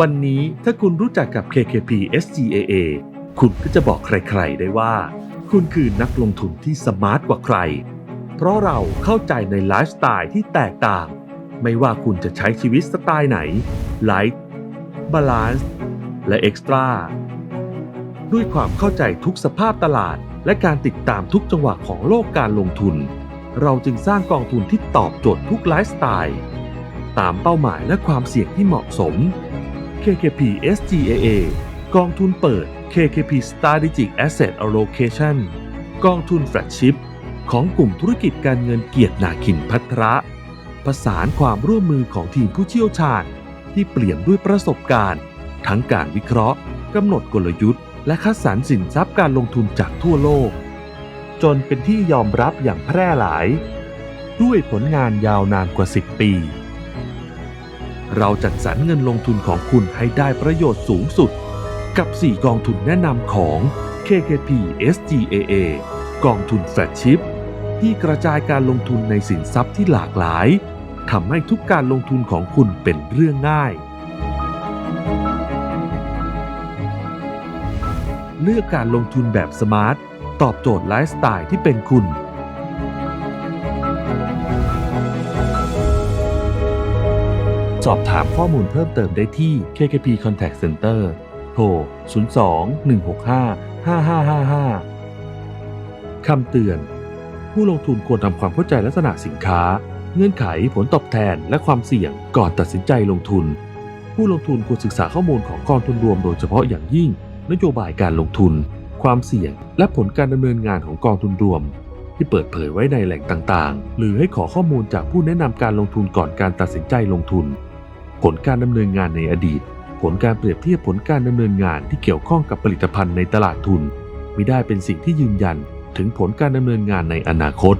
วันนี้ถ้าคุณรู้จักกับ KKP SGAA คุณก็จะบอกใครๆได้ว่า คุณคือนักลงทุนที่สมาร์ทกว่าใคร เพราะเราเข้าใจในไลฟ์สไตล์ที่แตกต่าง ไม่ว่าคุณจะใช้ชีวิตสไตล์ไหน Light Balance และ Extra ด้วยความเข้าใจทุกสภาพตลาด และการติดตามทุกจังหวะของโลกการลงทุน เราจึงสร้างกองทุนที่ตอบโจทย์ทุกไลฟ์สไตล์ ตามเป้าหมายและความเสี่ยงที่เหมาะสม KKP SGAA กองทุนเปิด KKP Strategic Asset Allocation กองทุนแฟลกชิพของกลุ่มธุรกิจการเงินเกียรตินาคินพัทระประสานความร่วมมือของทีมผู้เชี่ยวชาญ ที่เปลี่ยนด้วยประสบการณ์ ทั้งการวิเคราะห์กำหนดกลยุทธ์ และคัดสรรสินทรัพย์การลงทุนจากทั่วโลก จนเป็นที่ยอมรับอย่างแพร่หลาย ด้วยผลงานยาวนานกว่า 10 ปี เราจัดสรรเงินลงทุนของคุณให้ได้ประโยชน์สูงสุด กับ 4 กองทุนแนะนำของ KKP SGAA กองทุนแฟลกชิพที่กระจายการลงทุนในสินทรัพย์ที่หลากหลายทำให้ทุกการลงทุนของคุณเป็นเรื่องง่าย เลือกการลงทุนแบบสมาร์ท ตอบโจทย์ไลฟ์สไตล์ที่เป็นคุณ สอบถามข้อมูลเพิ่มเติมได้ที่ KKP Contact Center โทร 02 165 5555 คำเตือน ผู้ลงทุนควรทำความเข้าใจลักษณะสินค้า เงื่อนไขผลตอบแทนและความเสี่ยงก่อนตัดสินใจลงทุน ผู้ลงทุนควรศึกษาข้อมูลของกองทุนรวมโดยเฉพาะอย่างยิ่ง นโยบายการลงทุน ความเสี่ยง และผลการดำเนินงานของกองทุนรวม ที่เปิดเผยไว้ในแหล่งต่างๆ หรือให้ขอข้อมูลจากผู้แนะนำการลงทุนก่อนการตัดสินใจลงทุน ผลการดำเนินงานในอดีต ผลการเปรียบเทียบผลการดำเนินงานที่เกี่ยวข้องกับผลิตภัณฑ์ในตลาดทุนมิได้เป็นสิ่งที่ยืนยันถึงผลการดำเนินงานในอนาคต